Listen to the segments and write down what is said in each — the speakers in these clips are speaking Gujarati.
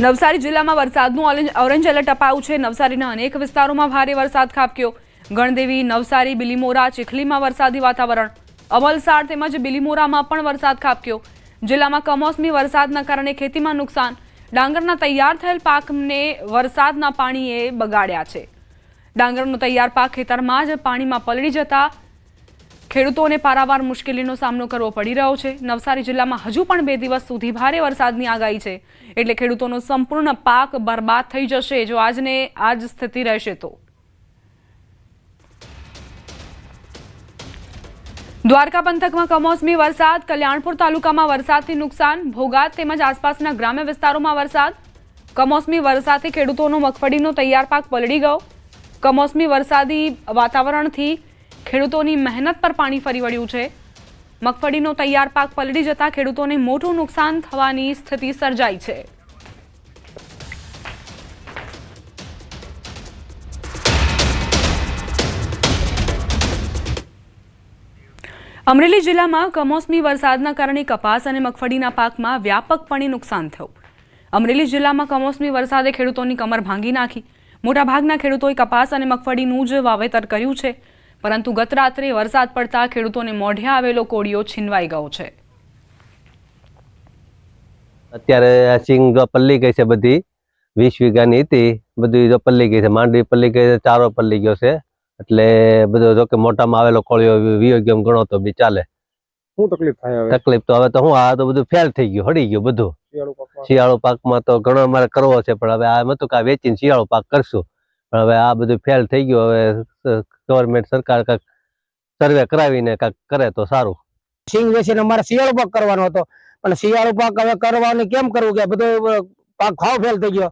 નવસારી જિલ્લામાં વરસાદનું ઓરેન્જ એલર્ટ અપાયું છે. નવસારીના અનેક વિસ્તારોમાં ભારે વરસાદ ખાબક્યો. ગણદેવી, નવસારી, બિલીમોરા, ચીખલીમાં વરસાદી વાતાવરણ. અમલસાડ તેમજ બિલીમોરામાં પણ વરસાદ ખાબક્યો. જિલ્લામાં કમોસમી વરસાદના કારણે ખેતીમાં નુકસાન. ડાંગરના તૈયાર થયેલ પાકને વરસાદના પાણીએ બગાડ્યા છે. ડાંગરનો તૈયાર પાક ખેતરમાં જ પાણીમાં પલળી જતા ખેડૂતોને પારાવાર મુશ્કેલીનો સામનો કરવો પડી રહ્યો છે. નવસારી જિલ્લામાં હજુ પણ બે દિવસ સુધી ભારે વરસાદની આગાહી છે. એટલે ખેડૂતોનો સંપૂર્ણ પાક બરબાદ થઈ જશે. જો આજને આજ સ્થિતિ રહેશે તો. દ્વારકા પંથકમાં કમોસમી વરસાદ, કલ્યાણપુર તાલુકામાં વરસાદથી નુકસાન, ભોગાત તેમજ આસપાસના ગ્રામ્ય વિસ્તારોમાં વરસાદ. કમોસમી વરસાદથી ખેડૂતોનો મગફળીનો તૈયાર પાક પલળી ગયો. કમોસમી વરસાદી વાતાવરણથી ખેડૂતોની મહેનત પર પાણી ફરી વળ્યું છે. મગફળીનો તૈયાર પાક પલળી જતા ખેડૂતોને મોટું નુકસાન થવાની સ્થિતિ સર્જાઈ છે. અમરેલી જિલ્લામાં કમોસમી વરસાદના કારણે કપાસ અને મગફળીના પાકમાં વ્યાપકપણે નુકસાન થયું. અમરેલી જિલ્લામાં કમોસમી વરસાદે ખેડૂતોની કમર ભાંગી નાખી. મોટાભાગના ખેડૂતોએ કપાસ અને મગફળીનું જ વાવેતર કર્યું છે. પરંતુ ગત રાત્રે વરસાદ પડતા ખેડૂતોને મોઢે આવેલો કોળિયો છીનવાઈ ગયો છે. અત્યારે આ સિંગ પલ્લી ગઈ છે બધી. વીસ વીઘાની હતી. બધી જો પલ્લી ગઈ છે. માંડવી પલ્લી ગઈ છે. ચારો પલ્લી ગયો છે. એટલે બધો જો કે મોટામાં આવેલો કોળિયો વીયો ગયો ગણો તો બી ચાલે. શું તકલીફ થાય હવે? તકલીફ તો હવે તો હું આ તો બધું ફેલ થઈ ગયું હળી ગયું બધું. શિયાળુ પાકમાં? તો ઘણો અમારે કરવો છે પણ હવે આ એમ કે વેચીને શિયાળુ પાક કરશું. પણ હવે આ બધું ફેલ થઈ ગયું, હવે ગવર્મેન્ટ સરકાર કાંઈક સર્વે કરાવીને કાંઈક કરે તો સારું. સિંગ વેચીને અમારે શિયાળુ પાક કરવાનો હતો. પણ શિયાળુ પાક હવે કરવાનું કેમ કરવું કે બધો પાક ખાવ ફેલ થઈ ગયો.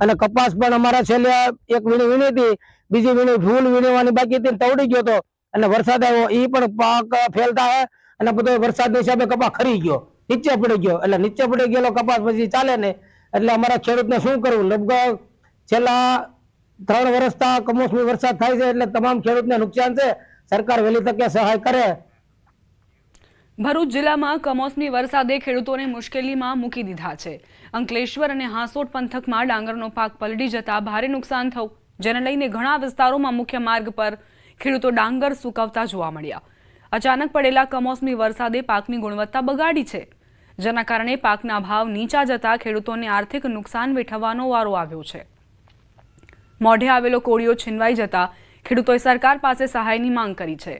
અને કપાસ પણ અમારા છેલ્લે એક વીણી વીણી હતી, બીજી વીણી ફૂલ વીણવાની બાકી હતી તવડી ગયો હતો. અને વરસાદ આવ્યો એ પણ પાક ફેલતા હે અને બધો વરસાદના હિસાબે કપાસ ખરી ગયો. નીચે પડી ગયો, એટલે નીચે પડી ગયેલો કપાસ પછી ચાલે ને એટલે અમારા ખેડૂતને શું કરવું? લગભગ છેલ્લા ત્રણ વર્ષતા કમોસમી વરસાદ થાય છે એટલે તમામ ખેડૂતને નુકસાન છે. સરકાર વહેલી તકે સહાય કરે. ભરૂચ જિલ્લામાં કમોસમી વરસાદે ખેડૂતોને મુશ્કેલીમાં મૂકી દીધા છે. અંકલેશ્વર અને હાંસોટ પંથકમાં ડાંગરનો પાક પલડી જતા ભારે નુકસાન થયું, જેને લઈને ઘણા વિસ્તારોમાં મુખ્ય માર્ગ પર ખેડૂતો ડાંગર સુકવતા જોવા મળ્યા. અચાનક પડેલા કમોસમી વરસાદે પાકની ગુણવત્તા બગાડી છે. જેના કારણે પાકના ભાવ નીચા જતા ખેડૂતોને આર્થિક નુકસાન વેઠવવાનો વારો આવ્યો છે. મોઢે આવેલો કોળિયો છીનવાઈ જતા ખેડૂતોએ સરકાર પાસે સહાયની માંગ કરી છે.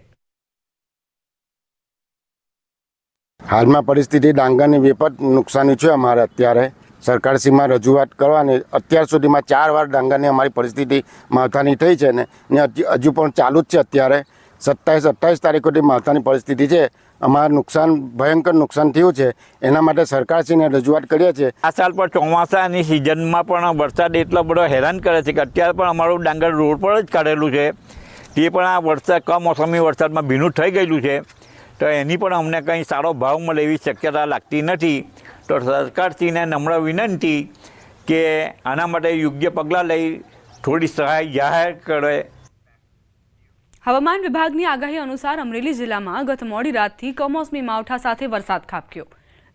હાલમાં પરિસ્થિતિ ડાંગરની વિપત નુકસાની છે અમારે અત્યારે. સરકારશ્રીમાં રજૂઆત કરવાની. અત્યાર સુધીમાં ચાર વાર ડાંગરની અમારી પરિસ્થિતિ માથાની થઈ છે ને હજુ પણ ચાલુ જ છે અત્યારે. સત્તાવીસ અઠ્ઠાવીસ તારીખોથી માવઠાની પરિસ્થિતિ છે. અમારે નુકસાન, ભયંકર નુકસાન થયું છે. એના માટે સરકારશ્રીને રજૂઆત કરીએ છીએ. આ સાલ પર ચોમાસાની સિઝનમાં પણ વરસાદ એટલો બધો હેરાન કરે છે કે અત્યારે પણ અમારું ડાંગર રોડ પર જ કાઢેલું છે. તે પણ આ વરસાદ, કમોસમી વરસાદમાં ભીનું થઈ ગયેલું છે. તો એની પણ અમને કંઈ સારો ભાવ મળે એવી શક્યતા લાગતી નથી. તો સરકારશ્રીને નમ્ર વિનંતી કે આના માટે યોગ્ય પગલાં લઈ થોડી સહાય જાહેર કરે. હવામાન વિભાગની આગાહી અનુસાર અમરેલી જિલ્લામાં ગત મોડી રાતથી કમોસમી માવઠા સાથે વરસાદ ખાબક્યો.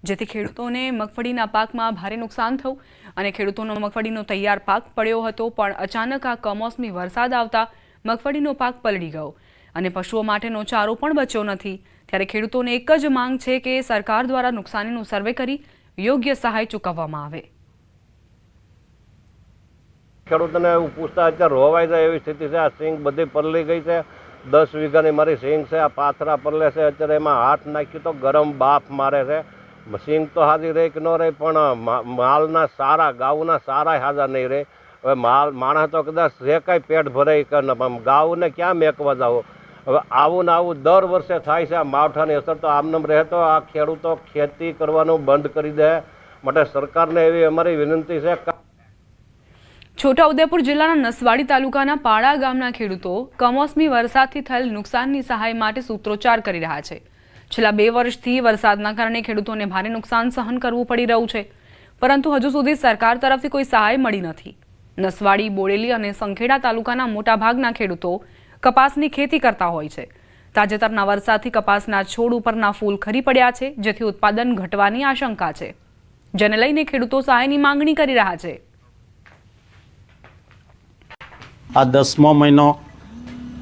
જેથી ખેડૂતોને મગફળીના પાકમાં ભારે નુકસાન થયું અને ખેડૂતોનો મગફળીનો તૈયાર પાક પડ્યો હતો, પણ અચાનક આ કમોસમી વરસાદ આવતા મગફળીનો પાક પલળી ગયો અને પશુઓ માટેનો ચારો પણ બચ્યો નથી. ત્યારે ખેડૂતોને એક જ માંગ છે કે સરકાર દ્વારા નુકસાનીનું સર્વે કરી યોગ્ય સહાય ચૂકવવામાં આવે. ખેડૂતોને એવું પૂછતા અત્યારે રોવાઈ જાય એવી સ્થિતિ છે? આ સિંગ બધી પલળી ગઈ છે. દસ વીઘાની મારી સિંગ છે. આ પાથરા પલળે છે. અત્યારે એમાં હાથ નાખ્યું તો ગરમ બાફ મારે છે. સિંગ તો હાજી રહે કે ન રહે, પણ માલના સારા, ગાઉના સારા હાજા નહીં રહે. હવે માલ, માણસ તો કદાચ જે કાંઈ પેટ ભરાય કે ગાઉને ક્યાં મેકવા જાવ હવે આવું ને આવું દર વર્ષે થાય છે. આ માવઠાની અસર તો આમનામ રહે તો આ ખેડૂતો ખેતી કરવાનું બંધ કરી દે. માટે સરકારને એવી અમારી વિનંતી છે. છોટાઉદેપુર જિલ્લાના નસવાડી તાલુકાના પાડા ગામના ખેડૂતો કમોસમી વરસાદથી થયેલ નુકસાનની સહાય માટે સૂત્રોચ્ચાર કરી રહ્યા છે. છેલ્લા બે વર્ષથી વરસાદના કારણે ખેડૂતોને ભારે નુકસાન સહન કરવું પડી રહ્યું છે. પરંતુ હજુ સુધી સરકાર તરફથી કોઈ સહાય મળી નથી. નસવાડી, બોડેલી અને સંખેડા તાલુકાના મોટાભાગના ખેડૂતો કપાસની ખેતી કરતા હોય છે. તાજેતરના વરસાદથી કપાસના છોડ ઉપરના ફૂલ ખરી પડ્યા છે, જેથી ઉત્પાદન ઘટવાની આશંકા છે. જેને લઈને ખેડૂતો સહાયની માંગણી કરી રહ્યા છે. આ દસમો મહિનો,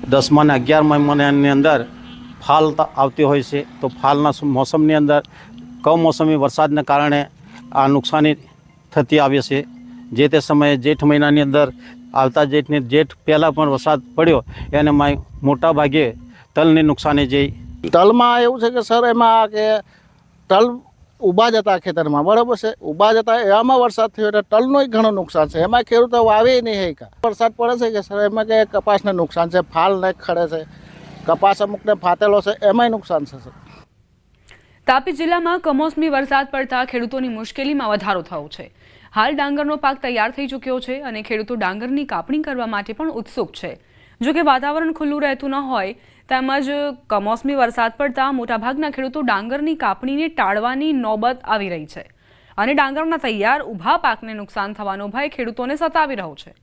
દસમા અને અગિયારમા મહિનાની અંદર ફાલ આવતી હોય છે. તો ફાલના મોસમની અંદર કમોસમી વરસાદને કારણે આ નુકસાની થતી આવે છે. જે તે સમયે જેઠ મહિનાની અંદર આવતા જેઠની, જેઠ પહેલાં પણ વરસાદ પડ્યો, એને માય મોટા ભાગે તલની નુકસાની જઈ. તલમાં એવું છે કે સર, એમાં કે તલ ઊભા જતા ખેતરમાં, બરાબર છે? ઊભા જતા એવામાં વરસાદ થયો એટલે તલનું ઘણું નુકસાન છે. એમાં ખેડૂતો વાવે નહીં હે વરસાદ પડે છે કે સર? એમાં કે કપાસને નુકસાન છે? ફાલ ને ખડે છે? કપાસ અમુકને ફાટેલો છે? એમાંય નુકસાન થશે તાપી જિલ્લામાં કમોસમી વરસાદ પડતા ખેડૂતોની મુશ્કેલીમાં વધારો થયો છે. હાલ ડાંગરનો પાક તૈયાર થઈ ચૂક્યો છે અને ખેડૂતો ડાંગરની કાપણી કરવા માટે પણ ઉત્સુક છે. જો કે વાતાવરણ ખુલ્લું રહેતું ન હોય તેમજ કમોસમી વરસાદ પડતા મોટાભાગના ખેડૂતો ડાંગરની કાપણીને ટાળવાની નોબત આવી રહી છે અને ડાંગરના તૈયાર ઊભા પાકને નુકસાન થવાનો ભય ખેડૂતોને સતાવી રહ્યો છે.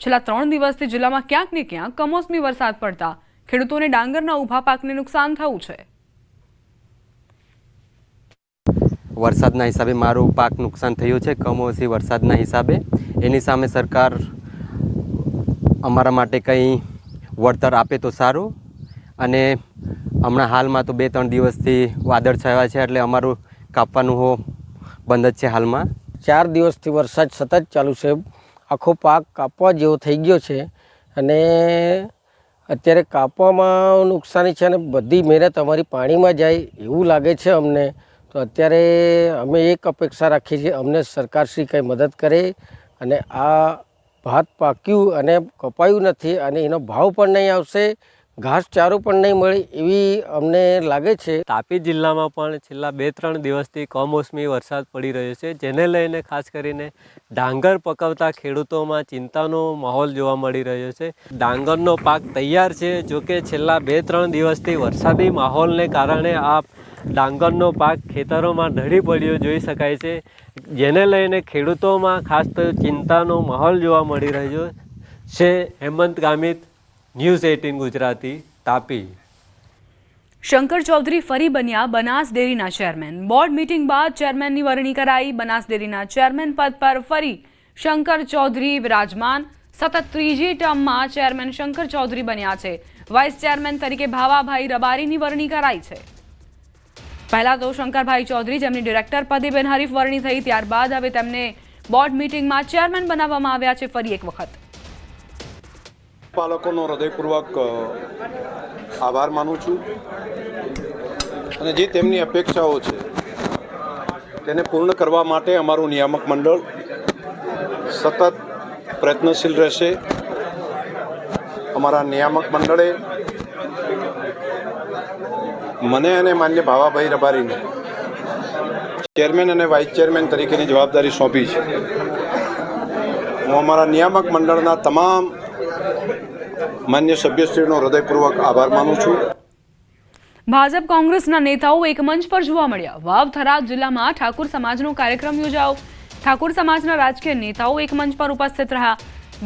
છેલ્લા ત્રણ દિવસથી જિલ્લામાં ક્યાંક ને ક્યાંક કમોસમી વરસાદ પડતા ખેડૂતોને ડાંગરના ઊભા પાકને નુકસાન થયું છે. વરસાદના હિસાબે મારું પાક નુકસાન થયું છે, કમોસમી વરસાદના હિસાબે. એની સામે સરકાર અમારા માટે કંઈ વળતર આપે તો સારું. અને હમણાં હાલમાં તો બે ત્રણ દિવસથી વાદળ છાયા છે એટલે અમારું કાપવાનું હો બંધ જ છે હાલમાં. ચાર દિવસથી વરસાદ સતત ચાલુ છે. આખો પાક કાપવા જેવો થઈ ગયો છે અને અત્યારે કાપવામાં નુકસાની છે અને બધી મહેનત અમારી પાણીમાં જાય એવું લાગે છે અમને. તો અત્યારે અમે એક અપેક્ષા રાખીએ છીએ અમને સરકારશ્રી કંઈ મદદ કરે અને આ ભાત પાક્યું અને કપાયું નથી અને એનો ભાવ પણ નહીં આવશે. ઘાસચારો પણ નહીં મળે એવી અમને લાગે છે. તાપી જિલ્લામાં પણ છેલ્લા બે ત્રણ દિવસથી કમોસમી વરસાદ પડી રહ્યો છે, જેને લઈને ખાસ કરીને ડાંગર પકવતા ખેડૂતોમાં ચિંતાનો માહોલ જોવા મળી રહ્યો છે. ડાંગરનો પાક તૈયાર છે, જો કે છેલ્લા બે ત્રણ દિવસથી વરસાદી માહોલને કારણે આ ડાંગરનો પાક ખેતરોમાં ઢળી પડ્યો જોઈ શકાય છે, જેને લઈને ખેડૂતોમાં ખાસ તો ચિંતાનો માહોલ જોવા મળી રહ્યો છે. Hemant Gamit news eighteen Gujarati Tapi. Shankar Chaudhary ફરી બન્યા બનાસ ડેરીના ચેરમેન. બોર્ડ મિટિંગ બાદ ચેરમેનની વરણી કરાઈ. બનાસ ડેરીના ચેરમેન પદ પર ફરી શંકર ચૌધરી વિરાજમાન. સતત ત્રીજી ટર્મમાં ચેરમેન શંકર ચૌધરી બન્યા છે. વાઇસ ચેરમેન તરીકે ભાવાભાઈ રબારીની વરણી કરાઈ છે. પહેલા તો શંકરભાઈ ચૌધરી જેમની ડિરેક્ટર પદે બિનહરીફ વરણી થઈ ત્યારબાદ હવે તેમને બોર્ડ મિટિંગમાં ચેરમેન બનાવવામાં આવ્યા છે ફરી એક વખત. પાલકોનો હૃદયપૂર્વક આભાર માનું છું. અને જે તેમની અપેક્ષાઓ છે, તેને પૂર્ણ કરવા માટે અમારું નિયામક મંડળ સતત પ્રયત્નશીલ રહેશે. અમારા નિયામક મંડળે મને અને માન્ય ભાવાભાઈ રબારીને ચેરમેન અને વાઇસ ચેરમેન તરીકેની જવાબદારી સોંપી છે. હું અમારા નિયામક મંડળના તમામ માન્ય સભ્યશ્રીનો હૃદયપૂર્વક આભાર માનું છું. ભાજપ કોંગ્રેસના નેતાઓ એક મંચ પર જોવા મળ્યા. વાવ જિલ્લામાં ઠાકુર સમાજનો કાર્યક્રમ યોજાયો. ઠાકુર સમાજના રાજકીય નેતાઓ એક મંચ પર ઉપસ્થિત રહ્યા.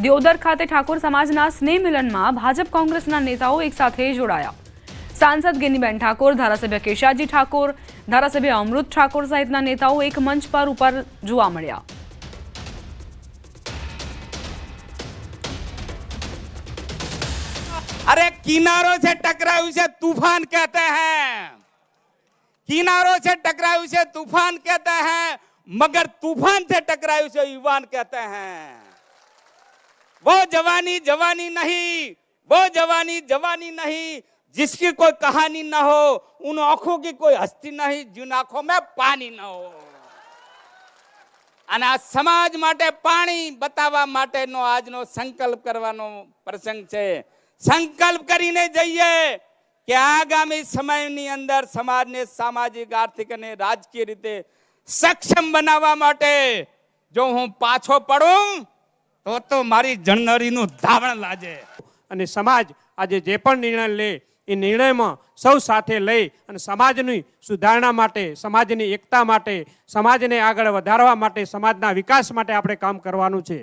દિયોદર ખાતે ઠાકોર સમાજના સ્નેહ મિલનમાં ભાજપ કોંગ્રેસના નેતાઓ એક સાથે જોડાયા. સાંસદ ગેનીબેન ઠાકોર, ધારાસભ્ય કેશાજી ઠાકોર, ધારાસભ્ય અમૃત ઠાકોર સહિતના નેતાઓ એક મંચ પર ઉપર જોવા મળ્યા. अरे किनारों से टकरायु से तूफान कहते हैं किनारों से टकरायु से तूफान कहते हैं मगर तूफान से टकरायु से युवान कहते हैं वो जवानी जवानी नहीं वो जवानी जवानी नहीं जिसकी कोई कहानी ना हो उन आंखों की कोई हस्ती नहीं जिन आंखों में पानी ન હો અને આ સમાજ માટે પાણી બતાવવા માટેનો આજનો સંકલ્પ કરવાનો પ્રસંગ છે સંકલ્પ કરીને જઈએ કે આગામી સમયની અંદર સમાજને સામાજિક, આર્થિક અને રાજકીય રીતે સક્ષમ બનાવવા માટે જો હું પાછો પડું, તો તો મારી જણનરીનું ધાવણ લાજે. અને સમાજ આજે જે પણ નિર્ણય લે, એ નિર્ણયમાં સૌ સાથે લઈ અને સમાજની સુધારણા માટે, સમાજની એકતા માટે, સમાજને આગળ વધારવા માટે, સમાજના વિકાસ માટે આપણે કામ કરવાનું છે.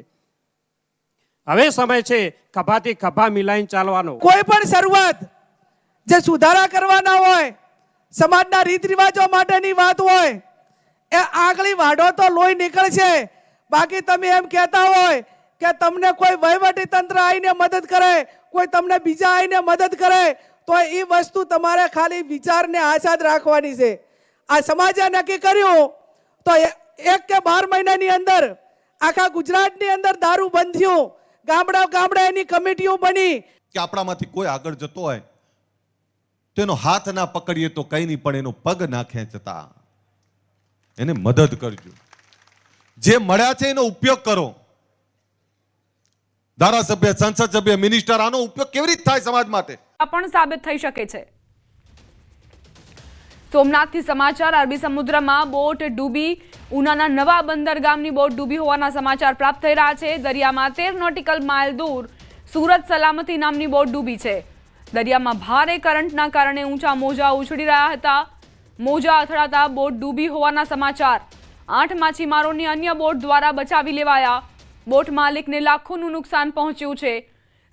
હવે સમય છે ખભાથી ખભા મિલાઈને ચાલવાનો. કોઈ પણ શરૂઆત જે સુધારા કરવાના હોય, સમાજના રીત રિવાજો માટેની વાત હોય, એ આગળી વાઢો તો લોહી નીકળશે. બાકી તમે એમ કહેતા હોય કે તમને કોઈ વહીવટી તંત્ર આવીને મદદ કરે, કોઈ તમને બીજા આવીને મદદ કરે, તો એ વસ્તુ તમારે ખાલી વિચારને આઝાદ રાખવાની છે. આ સમાજે નક્કી કર્યું તો એક કે બાર મહિનાની અંદર આખા ગુજરાતની અંદર દારૂ બંધ થયું ગામડા ગામડા એની કમિટીઓ બની. કે આપણામાંથી કોઈ આગળ જતો હોય તો એનો હાથ ના પકડીએ તો કઈ નહીં પણ એનો પગ ના ખેંચતા. એને મદદ કરજો. જે મળ્યા છે એનો ઉપયોગ કરો. ધારાસભ્ય સંસદ સભ્ય મિનિસ્ટર આનો ઉપયોગ કેવી રીતે થાય સમાજ માટે? આ પણ સાબિત થઈ શકે છે. સોમનાથથી સમાચાર. અરબી સમુદ્રમાં બોટ ડૂબી ઉનાના નવા બંદર ગામની બોટ ડૂબી હોવાના સમાચાર પ્રાપ્ત થઈ રહ્યા છે. દરિયામાં તેર નોટિકલ માઇલ દૂર સુરત સલામતી નામની બોટ ડૂબી છે. દરિયામાં ભારે કરંટના કારણે ઊંચા મોજા ઉછળી રહ્યા હતા. મોજા અથડાતા બોટ ડૂબી હોવાના સમાચાર. આઠ માછીમારોની અન્ય બોટ દ્વારા બચાવી લેવાયા. બોટ માલિકને લાખોનું નુકસાન પહોંચ્યું છે.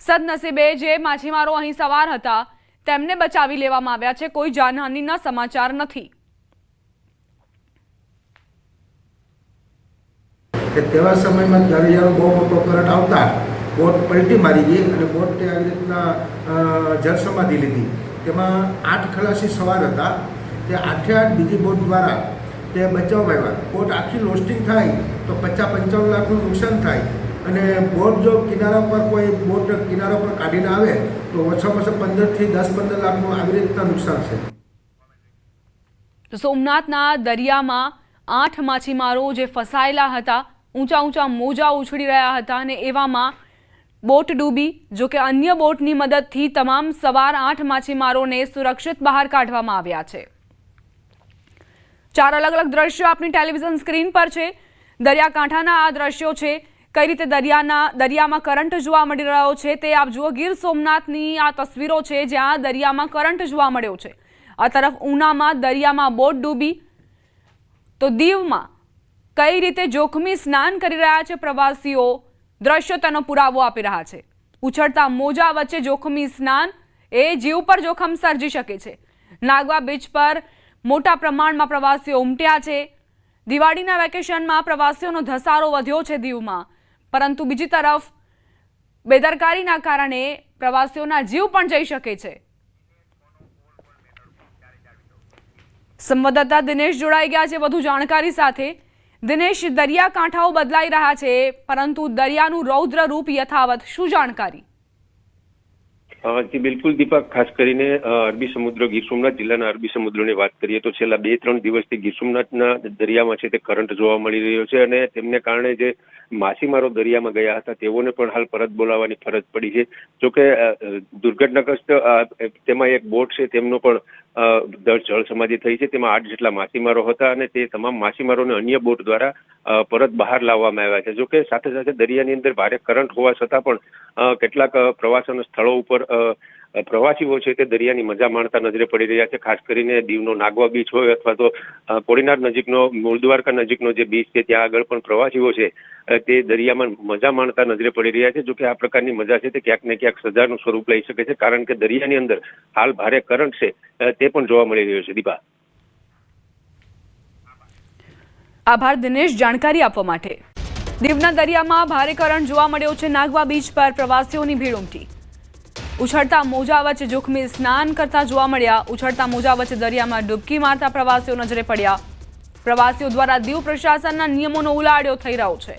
સદનસીબે જે માછીમારો અહીં સવાર હતા તેમને બચાવી લેવામાં આવ્યા છે. કોઈ જાનહાનિના સમાચાર નથી. તેવા સમયમાં દરિયાનો બહુ મોટો કરંટ આવતા બોટ પલટી મારી ગઈ અને બોટે આવી રીતના જળસમાધિ લીધી. તેમાં આઠ ખલાસી સવાર હતા. તે આઠે આઠ બીજી બોટ દ્વારા તે બચાવવા આવ્યા બોટ આખી લોસ્ટિંગ થાય તો પચાસ પંચાવન લાખનું નુકસાન થાય. અને બોટ જો કિનારા પર કોઈ બોટ કિનારા પર કાઢીને આવે, તો ઓછામાં ઓછા પંદરથી દસ પંદર લાખનું આવી રીતના નુકસાન છે. સોમનાથના દરિયામાં આઠ માછીમારો જે ફસાયેલા હતા, ઊંચા ઊંચા મોજા ઉછળી રહ્યા હતા અને એવામાં બોટ ડૂબી, જો કે અન્ય બોટની મદદથી તમામ સવાર આઠ માછીમારોને સુરક્ષિત બહાર કાઢવામાં આવ્યા છે. ચાર અલગ અલગ દ્રશ્યો આપણી ટેલિવિઝન સ્ક્રીન પર છે. દરિયાકાંઠાના આ દ્રશ્યો છે. કઈ રીતે દરિયાના, દરિયામાં કરંટ જોવા મળી રહ્યો છે તે આપ જુઓ. ગીર સોમનાથની આ તસવીરો છે જ્યાં દરિયામાં કરંટ જોવા મળ્યો છે. આ તરફ ઉનામાં દરિયામાં બોટ ડૂબી. તો દીવમાં કઈ રીતે જોખમી સ્નાન કરી રહ્યા છે પ્રવાસીઓ? દ્રશ્યો તેનો પુરાવો આપી રહ્યા છે. ઉછળતા મોજા વચ્ચે જોખમી સ્નાન એ જીવ પર જોખમ સર્જી શકે છે. નાગવા બીચ પર મોટા પ્રમાણમાં પ્રવાસીઓ ઉમટ્યા છે. દિવાળીના વેકેશનમાં પ્રવાસીઓનો ધસારો વધ્યો છે દીવમાં. પરંતુ બીજી તરફ, બેદરકારીના કારણે પ્રવાસીઓના જીવ પણ જઈ શકે છે. સંવાદદાતા દિનેશ જોડાઈ ગયા છે વધુ જાણકારી સાથે. દિનેશ, દરિયાકાંઠાઓ બદલાઈ રહ્યા છે, પરંતુ દરિયાનું રૌદ્ર રૂપ યથાવત શું જાણકારી? જી બિલકુલ દીપક, ખાસ કરીને અરબી સમુદ્ર, ગીર સોમનાથ જિલ્લાના અરબી સમુદ્રની વાત કરીએ તો છેલ્લા બે ત્રણ દિવસથી ગીર સોમનાથના દરિયામાં છે તે કરંટ જોવા મળી રહ્યો છે અને તેમને કારણે જે માછીમારો દરિયામાં ગયા હતા, તેઓને પણ હાલ પરત બોલાવવાની ફરજ પડી છે. જોકે દુર્ઘટનાગ્રસ્ત તેમાં એક બોટ છે, તેમનો પણ અ, જળ સમાધિ થઈ છે. તેમાં આઠ જેટલા માછીમારો હતા અને તે તમામ માછીમારોને અન્ય બોટ દ્વારા પરત બહાર લાવવામાં આવ્યા છે. જોકે સાથે સાથે દરિયાની અંદર ભારે કરંટ હોવા છતાં પણ કેટલાક પ્રવાસન સ્થળો ઉપર પ્રવાસીઓ છે તે દરિયાની મજા માણતા નજરે પડી રહ્યા છે. ખાસ કરીને દીવનો નાગવા બીચ હોય અથવા તો કોડીનાર નજીકનો, મૂળ દ્વારકા નજીકનો જે બીચ છે, ત્યાં આગળ પણ પ્રવાસીઓ છે તે દરિયામાં મજા માણતા નજરે પડી રહ્યા છે. જોકે આ પ્રકારની મજા છે તે ક્યાંક ને ક્યાંક સજાનું સ્વરૂપ લઈ શકે છે, કારણ કે દરિયાની અંદર હાલ ભારે કરંટ છે તે પણ જોવા મળી રહ્યો છે. દીપા. આભાર દિનેશ, જાણકારી આપવા માટે. દીવના દરિયામાં ભારે કરંટ જોવા મળ્યો છે. નાગવા બીચ પર પ્રવાસીઓની ભીડ ઉમટી. ઉછળતા મોજા વચ્ચે જોખમી સ્નાન કરતા જોવા મળ્યા. ઉછળતા મોજા વચ્ચે દરિયામાં ડૂબકી મારતા પ્રવાસીઓ નજરે પડ્યા. પ્રવાસીઓ દ્વારા દીવ પ્રશાસનના નિયમોનો ઉલાડ્યો થઈ રહ્યો છે.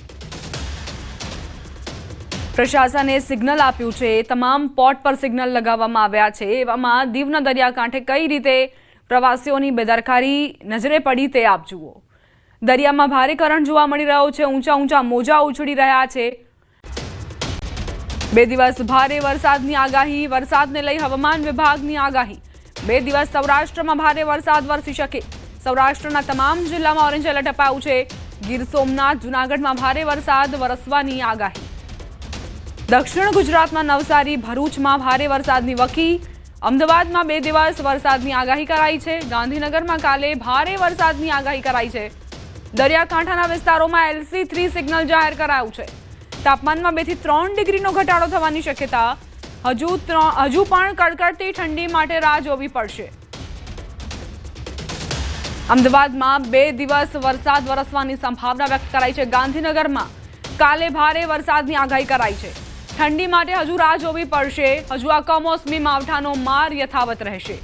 પ્રશાસને સિગ્નલ આપ્યું છે. તમામ પોટ પર સિગ્નલ લગાવવામાં આવ્યા છે. એવામાં દીવના દરિયાકાંઠે કઈ રીતે પ્રવાસીઓની બેદરકારી નજરે પડી તે આપ જુઓ. દરિયામાં ભારે કરંટ જોવા મળી રહ્યો છે. ઊંચા ઊંચા મોજા ઉછળી રહ્યા છે. બે દિવસ ભારે વરસાદની આગાહી, વરસાદને લઈ હવામાન વિભાગની આગાહી. બે દિવસ સૌરાષ્ટ્રમાં ભારે વરસાદ વરસી શકે. સૌરાષ્ટ્રના તમામ જિલ્લામાં ઓરેન્જ એલર્ટ અપાયું છે. ગીર સોમનાથ, જૂનાગઢમાં ભારે વરસાદ વરસવાની આગાહી. દક્ષિણ ગુજરાતમાં નવસારી, ભરૂચમાં ભારે વરસાદની વકી. અમદાવાદમાં બે દિવસ વરસાદની આગાહી કરાઈ છે. ગાંધીનગરમાં કાલે ભારે વરસાદની આગાહી કરાઈ છે. દરિયાકાંઠાના વિસ્તારોમાં એલસી થ્રી સિગ્નલ જાહેર કરાયું છે. તાપમાનમાં બેથી ત્રણ ડિગ્રીનો ઘટાડો થવાની શક્યતા. હજુ હજુ પણ કડકડતી ઠંડી માટે રાહ જોવી પડશે. અમદાવાદમાં બે દિવસ વરસાદ વરસવાની સંભાવના વ્યક્ત કરાઈ છે. ગાંધીનગરમાં કાલે ભારે વરસાદની આગાહી કરાઈ છે. ઠંડી માટે હજુ રાહ જોવી પડશે. હજુ આ કમોસમી માવઠાનો માર યથાવત રહેશે.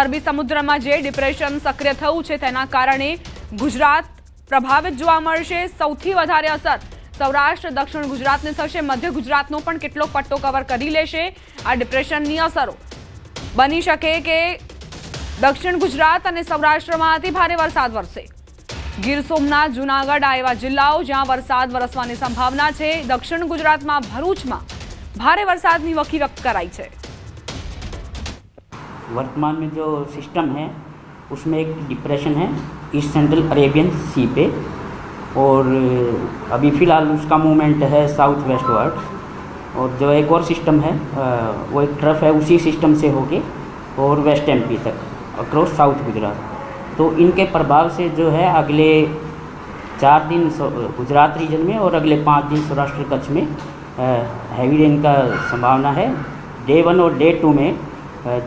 અરબી સમુદ્રમાં જે ડિપ્રેશન સક્રિય થયું છે તેના કારણે ગુજરાત પ્રભાવિત જોવા મળશે. સૌથી વધારે અસર સૌરાષ્ટ્ર દક્ષિણ ગુજરાતને થશે મધ્ય ગુજરાતનો પણ કેટલોક પટ્ટો કવર કરી લેશે આ ડિપ્રેશનની અસરો બની શકે કે દક્ષિણ ગુજરાત અને સૌરાષ્ટ્રમાં અતિ ભારે વરસાદ વરસે ગીર સોમનાથ જુનાગઢ આ એવા જિલ્લાઓ જ્યાં વરસાદ વરસવાની સંભાવના છે દક્ષિણ ગુજરાતમાં ભરૂચમાં ભારે વરસાદની વકી વ્યક્ત કરાઈ છે वर्तमान में जो सिस्टम है उसमें एक डिप्रेशन है ईस्ट सेंट्रल अरेबियन सी पे और अभी फ़िलहाल उसका मूवमेंट है साउथ वेस्ट वर्ड और जो एक और सिस्टम है वो एक ट्रफ है, उसी सिस्टम से होके और वेस्ट एमपी तक अक्रॉस साउथ गुजरात तो इनके प्रभाव से जो है, अगले चार दिन गुजरात रीजन में और अगले पाँच दिन सौराष्ट्र कच्छ में हैवी रेन का संभावना है। डे वन और डे टू में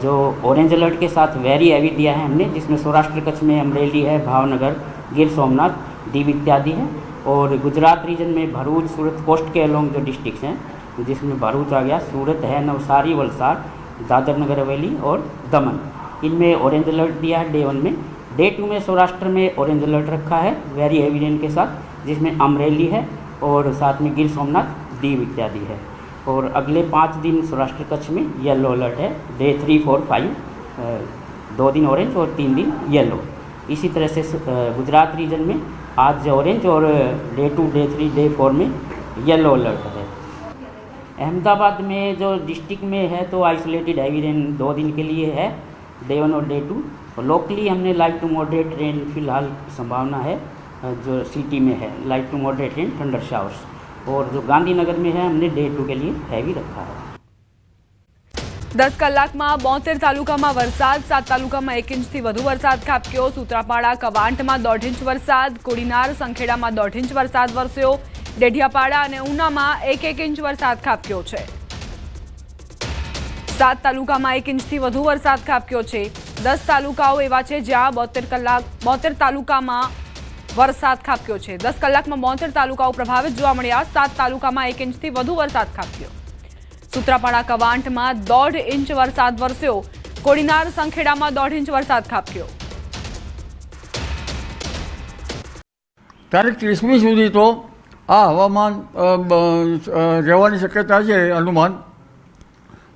जो ऑरेंज अलर्ट के साथ वेरी हैवी दिया है हमने, जिसमें सौराष्ट्र कच्छ में अमरेली है, भावनगर, गिर सोमनाथ दीव इत्यादि है। और गुजरात रीजन में भरूच, सूरत कोस्ट के अलोंग जो डिस्ट्रिक्ट्स हैं, जिसमें भरूच आ गया, सूरत है, नवसारी, वलसाड, दादर नगर, हवेली और दमन। इनमें ऑरेंज अलर्ट दिया है डे वन में। डे टू में सौराष्ट्र में ऑरेंज अलर्ट रखा है वेरी हैवी रेन के साथ, जिसमें अमरेली है और साथ में गिर सोमनाथ दीव इत्यादि है। और अगले पाँच दिन सौराष्ट्र कच्छ में येलो अलर्ट है। डे थ्री फोर फाइव दो दिन ऑरेंज और तीन दिन येलो इसी तरह से गुजरात रीजन में आज ऑरेंज और day two day three day four में येलो अलर्ट है। अहमदाबाद में जो डिस्ट्रिक्ट में है तो आइसोलेटेड हैवी रेन दो दिन के लिए है डे वन और डे टू और लोकली हमने लाइट टू मॉडरेट रेन फ़िलहाल संभावना है जो सिटी में है। Light to moderate rain thunder showers और जो गांधीनगर में है, हमने डे टू के लिए हैवी रखा है। દસ કલાકમાં બોતેર તાલુકામાં વરસાદ, સાત તાલુકામાં એક ઇંચથી વધુ વરસાદ ખાબક્યો. સુત્રાપાડા, કવાંટમાં દોઢ ઇંચ વરસાદ, કોડીનાર, સંખેડામાં દોઢ ઇંચ વરસાદ વરસ્યો. ડેઢિયાપાડા અને ઉનામાં એક એક ઇંચ વરસાદ ખાબક્યો છે. સાત તાલુકામાં એક ઇંચથી વધુ વરસાદ ખાબક્યો છે. દસ તાલુકાઓ એવા છે જ્યાં બોતેર કલાક, બોતેર તાલુકામાં વરસાદ ખાબક્યો છે. દસ કલાકમાં બોતેર તાલુકાઓ પ્રભાવિત જોવા મળ્યા. સાત તાલુકામાં એક ઇંચથી વધુ વરસાદ ખાબક્યો. સૂત્રાપાડા કવાંટમાં દોઢ ઇંચ વરસાદ વરસ્યો. કોડીનાર સંખેડામાં દોઢ ઇંચ વરસાદ ખાબક્યો. તારીખ ત્રીસમી સુધી તો આ હવામાન રહેવાની શક્યતા છે અનુમાન.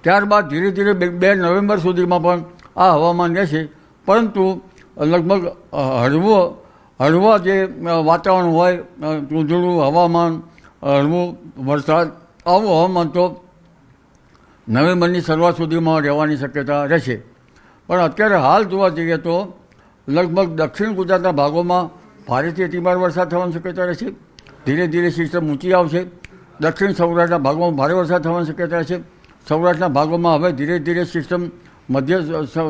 ત્યારબાદ ધીરે ધીરે બે નવેમ્બર સુધીમાં પણ આ હવામાન રહેશે. પરંતુ લગભગ હળવો, હળવા જે વાતાવરણ હોય ધૂંધળું હવામાન હળવું વરસાદ, આવું હવામાન તો નવેમ્બરની શરૂઆત સુધીમાં રહેવાની શક્યતા રહેશે. પણ અત્યારે હાલ જોવા જઈએ તો લગભગ દક્ષિણ ગુજરાતના ભાગોમાં ભારેથી અતિભાર વરસાદ થવાની શક્યતા રહેશે. ધીરે ધીરે સિસ્ટમ ઊંચી આવશે. દક્ષિણ સૌરાષ્ટ્રના ભાગોમાં ભારે વરસાદ થવાની શક્યતા રહેશે. સૌરાષ્ટ્રના ભાગોમાં હવે ધીરે ધીરે સિસ્ટમ મધ્ય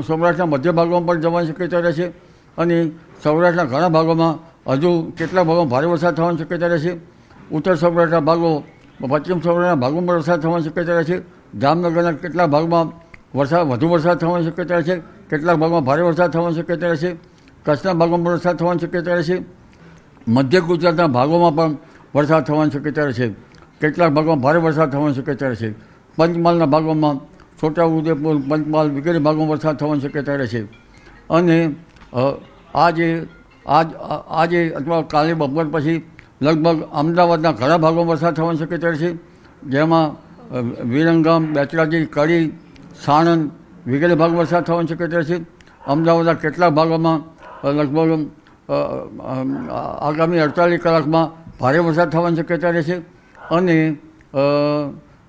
સૌરાષ્ટ્રના મધ્ય ભાગોમાં પણ જવાની શક્યતા રહેશે. અને સૌરાષ્ટ્રના ઘણા ભાગોમાં હજુ કેટલાક ભાગોમાં ભારે વરસાદ થવાની શક્યતા રહેશે. ઉત્તર સૌરાષ્ટ્રના ભાગો, પશ્ચિમ સૌરાષ્ટ્રના ભાગોમાં વરસાદ થવાની શક્યતા રહેશે. જામનગરના કેટલાક ભાગમાં વરસાદ વધુ વરસાદ થવાની શક્યતા રહેશે કેટલાક ભાગમાં ભારે વરસાદ થવાની શક્યતા રહેશે કચ્છના ભાગમાં પણ વરસાદ થવાની શક્યતા રહેશે મધ્ય ગુજરાતના ભાગોમાં પણ વરસાદ થવાની શક્યતા રહેશે કેટલાક ભાગોમાં ભારે વરસાદ થવાની શક્યતા રહેશે પંચમહાલના ભાગોમાં છોટાઉદેપુર, પંચમહાલ વગેરે ભાગોમાં વરસાદ થવાની શક્યતા રહેશે અને આજે, આજ, આજે અથવા કાલે બપોર પછી લગભગ અમદાવાદના ઘણા ભાગોમાં વરસાદ થવાની શક્યતા રહેશે જેમાં વિરંગામ, બેચરાજી, કડી, સાણંદ વગેરે ભાગ વરસાદ થવાની શક્યતા રહેશે અમદાવાદના કેટલાક ભાગોમાં લગભગ આગામી અડતાલીસ કલાકમાં ભારે વરસાદ થવાની શક્યતા રહેશે અને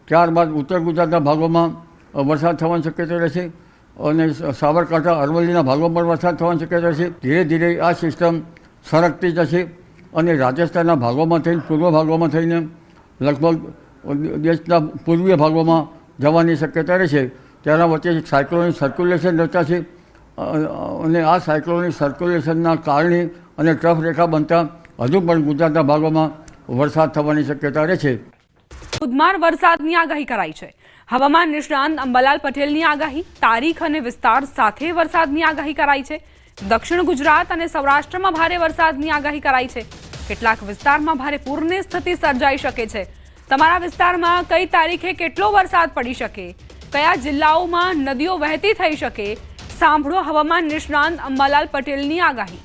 ત્યારબાદ ઉત્તર ગુજરાતના ભાગોમાં વરસાદ થવાની શક્યતા રહેશે અને સાબરકાંઠા, અરવલ્લીના ભાગોમાં પણ વરસાદ થવાની શક્યતા રહેશે ધીરે ધીરે આ સિસ્ટમ સરકતી જશે. અને રાજસ્થાનના ભાગોમાં થઈને, પૂર્વ ભાગોમાં થઈને, લગભગ દેશના પૂર્વીય ભાગોમાં જવાની શક્યતા રહેશે. તેના વચ્ચે સાયક્લોનિક સર્ક્યુલેશન રહેતા છે. અને આ સાયક્લોનિક સર્ક્યુલેશનના કારણે અને ટ્રફ રેખા બનતા હજુ પણ ગુજરાતના ભાગોમાં વરસાદ થવાની શક્યતા રહેશે ધોધમાર વરસાદની આગાહી કરાઈ છે. હવામાન નિષ્ણાંત અંબાલાલ પટેલની આગાહી, તારીખ અને વિસ્તાર સાથે વરસાદની આગાહી કરાઈ છે. દક્ષિણ ગુજરાત અને સૌરાષ્ટ્રમાં ભારે વરસાદની આગાહી કરાઈ છે. કેટલાક વિસ્તારમાં ભારે પૂરની સ્થિતિ સર્જાઈ શકે છે. તમારા વિસ્તારમાં કઈ તારીખે કેટલો વરસાદ પડી શકે? કયા જિલ્લાઓમાં નદીઓ વહેતી થઈ શકે? સાંભળો હવામાન નિષ્ણાંત અંબાલાલ પટેલની આગાહી.